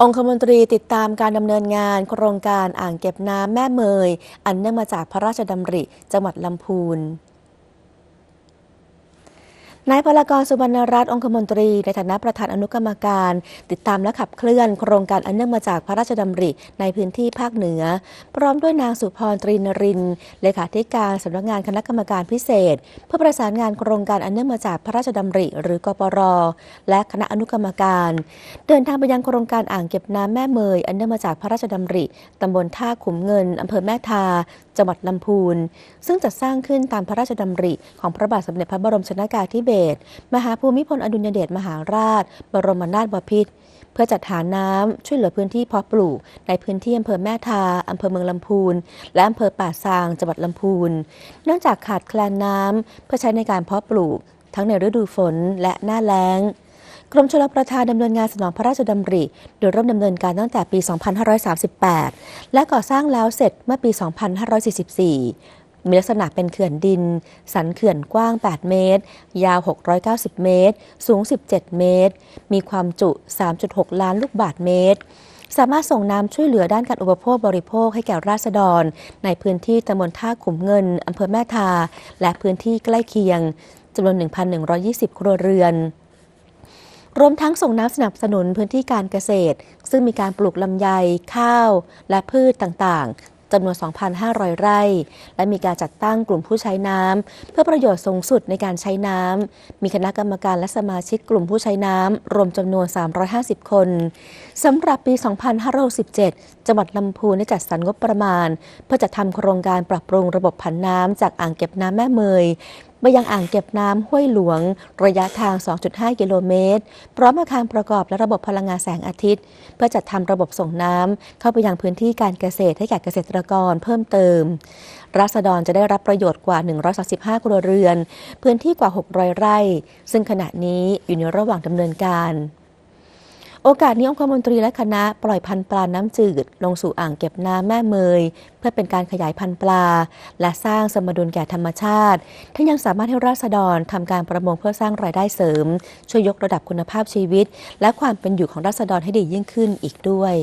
องคมนตรีติดตามการดำเนินงานโครงการอ่างเก็บน้ำแม่เมย อันเนื่องมาจากพระราชดำริจังหวัดลำพูน นายพลากรสุวรรณรัตน์องคมนตรี ในฐานะประธานอนุกรรมการ ติดตามและขับเคลื่อน โครงการอันเนื่องมาจากพระราชดำริในพื้นที่ภาคเหนือ พร้อมด้วยนางสุพรตรีนรินเลขาธิการสำนักงานคณะกรรมการพิเศษ เพื่อประสานงานโครงการอันเนื่องมาจากพระราชดำริ หรือกปร และคณะอนุกรรมการ เดินทางไปยังโครงการอ่างเก็บน้ำแม่เมย อันเนื่องมาจากพระราชดำริตำบลท่าขุมเงินอำเภอแม่ทา จังหวัดลำพูน ซึ่งจัดสร้างขึ้นตามพระราชดำริของพระบาทสมเด็จพระบรมชนากาธิเบศรมหาภูมิพลอดุลยเดชมหาราช บรมนาถบพิตรเพื่อจัดหาน้ำช่วยเหลือพื้นที่เพาะปลูก ในพื้นที่อำเภอแม่ทาอำเภอเมืองลำพูน และอำเภอป่าซางจังหวัดลำพูน เนื่องจากขาดแคลนน้ำเพื่อใช้ในการเพาะปลูก ทั้งในฤดูฝนและหน้าแล้งกรมชลประทานดำเนินงานสนองพระราชดำริ โดยเริ่มดำเนินการตั้งแต่ปี 2538 และก่อสร้างแล้วเสร็จเมื่อปี 2544 มีลักษณะเป็นเขื่อนดิน สันเขื่อนกว้าง 8 เมตร ยาว 690 เมตร สูง 17 เมตร มีความจุ 3.6 ล้านลูกบาศก์เมตร สามารถส่งน้ำช่วยเหลือด้านการอุปโภคบริโภคให้แก่ราษฎร ในพื้นที่ตำบลท่าขุมเงินอำเภอแม่ทา และพื้นที่ใกล้เคียงจำนวน 1,120 ครัวเรือนรวมทั้งส่งน้ำสนับสนุนพื้นที่การเกษตร ซึ่งมีการปลูกลำไย ข้าว และพืชต่างๆ จำนวน 2,500 ไร่ และมีการจัดตั้งกลุ่มผู้ใช้น้ำเพื่อประโยชน์สูงสุดในการใช้น้ำมีคณะกรรมการและสมาชิกกลุ่มผู้ใช้น้ำรวมจำนวน 350 คนสำหรับปี 2567จังหวัดลำพูนได้จัดสรรงบประมาณ เพื่อจัดทำโครงการปรับปรุงระบบผันน้ำจากอ่างเก็บน้ำแม่เมย ไปยังอ่างเก็บน้ำห้วยหลวง ระยะทาง 2.5 กิโลเมตร พร้อมอาคารประกอบและระบบพลังงานแสงอาทิตย์ เพื่อจัดทำระบบส่งน้ำเข้าไปยังพื้นที่การเกษตรให้แก่เกษตรกรเพิ่มเติมราษฎรจะได้รับประโยชน์กว่า 135 ครัวเรือน พื้นที่กว่า 600 ไร่ ซึ่งขณะนี้อยู่ในระหว่างดำเนินการ โอกาสนี้องคมนตรีและคณะปล่อยพันธุ์ปลาน้ำจืด ลงสู่อ่างเก็บน้ำแม่เมย เพื่อเป็นการขยายพันธุ์ปลา และสร้างสมดุลแก่ธรรมชาติทั้งยังสามารถให้ราษฎรทำการประมงเพื่อสร้างรายได้เสริม ช่วยยกระดับคุณภาพชีวิต และความเป็นอยู่ของราษฎรให้ดียิ่งขึ้นอีกด้วย